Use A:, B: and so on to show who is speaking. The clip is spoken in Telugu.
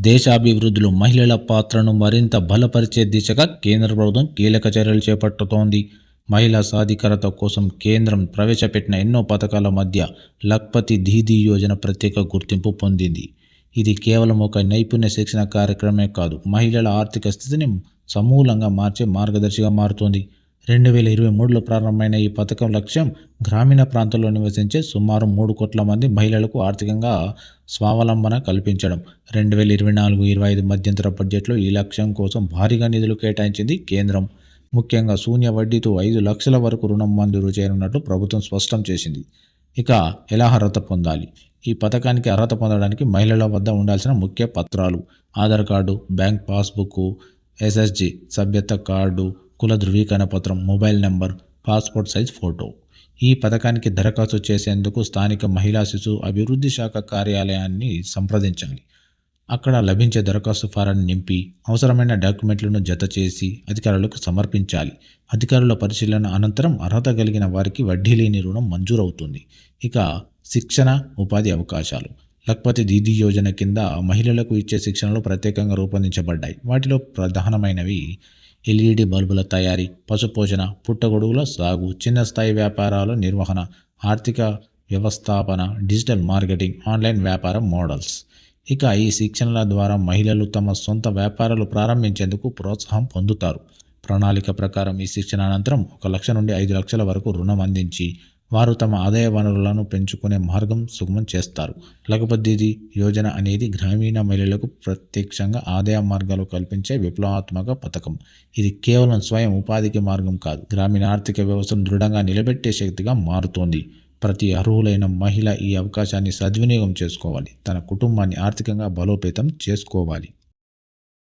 A: దేశాభివృద్ధిలో మహిళల పాత్రను మరింత బలపరిచే దిశగా కేంద్ర ప్రభుత్వం కీలక చర్యలు చేపట్టుతోంది మహిళా సాధికారత కోసం కేంద్రం ప్రవేశపెట్టిన ఎన్నో పథకాల మధ్య లక్పతి దీదీ యోజన ప్రత్యేక గుర్తింపు పొందింది. ఇది కేవలం ఒక నైపుణ్య శిక్షణ కార్యక్రమే కాదు మహిళల ఆర్థిక స్థితిని సమూలంగా మార్చే మార్గదర్శిగా మారుతోంది. రెండు వేల ఇరవై మూడులో ప్రారంభమైన ఈ పథకం లక్ష్యం గ్రామీణ ప్రాంతాల్లో నివసించే సుమారు మూడు కోట్ల మంది మహిళలకు ఆర్థికంగా స్వావలంబన కల్పించడం. రెండు వేల ఇరవై నాలుగు ఇరవై ఐదు మధ్యంతర బడ్జెట్లో ఈ లక్ష్యం కోసం భారీగా నిధులు కేటాయించింది కేంద్రం. ముఖ్యంగా శూన్య వడ్డీతో ఐదు లక్షల వరకు రుణం మంజూరు చేయనున్నట్లు ప్రభుత్వం స్పష్టం చేసింది. ఇక ఎలా అర్హత పొందాలి? ఈ పథకానికి అర్హత పొందడానికి మహిళల వద్ద ఉండాల్సిన ముఖ్య పత్రాలు Aadhaar card bank passbook SSG సభ్యత కార్డు కుల ధృవీకరణ పత్రం mobile number passport size photo. ఈ పథకానికి దరఖాస్తు చేసేందుకు స్థానిక మహిళా శిశు అభివృద్ధి శాఖ కార్యాలయాన్ని సంప్రదించాలి అక్కడ లభించే దరఖాస్తు ఫారాన్ని నింపి అవసరమైన డాక్యుమెంట్లను జత చేసి అధికారులకు సమర్పించాలి. అధికారుల పరిశీలన అనంతరం అర్హత కలిగిన వారికి వడ్డీ లేని రుణం మంజూరవుతుంది. ఇక శిక్షణ ఉపాధి అవకాశాలు. లక్పతి దీదీ యోజన కింద మహిళలకు ఇచ్చే శిక్షణలు ప్రత్యేకంగా రూపొందించబడ్డాయి. వాటిలో ప్రధానమైనవి ఎల్ఈడి బల్బుల తయారీ పశుపోషణ పుట్టగొడుగుల సాగు చిన్న స్థాయి వ్యాపారాల నిర్వహణ ఆర్థిక వ్యవస్థాపన డిజిటల్ మార్కెటింగ్ ఆన్లైన్ వ్యాపారం మోడల్స్. ఇక ఈ శిక్షణల ద్వారా మహిళలు తమ సొంత వ్యాపారాలు ప్రారంభించేందుకు ప్రోత్సాహం పొందుతారు. ప్రణాళిక ప్రకారం ఈ శిక్షణ అనంతరం ఒక లక్ష నుండి ఐదు లక్షల వరకు రుణం అందించి వారు తమ ఆదాయ వనరులను పెంచుకునే మార్గం సుగమం చేస్తారు. లఘుపద్ధతి యోజన అనేది గ్రామీణ మహిళలకు ప్రత్యక్షంగా ఆదాయ మార్గాలు కల్పించే విప్లవాత్మక పథకం. ఇది కేవలం స్వయం ఉపాధికి మార్గం కాదు. గ్రామీణ ఆర్థిక వ్యవస్థను దృఢంగా నిలబెట్టే శక్తిగా మారుతోంది. ప్రతి అర్హులైన మహిళ ఈ అవకాశాన్ని సద్వినియోగం చేసుకోవాలి. తన కుటుంబాన్ని ఆర్థికంగా బలోపేతం చేసుకోవాలి.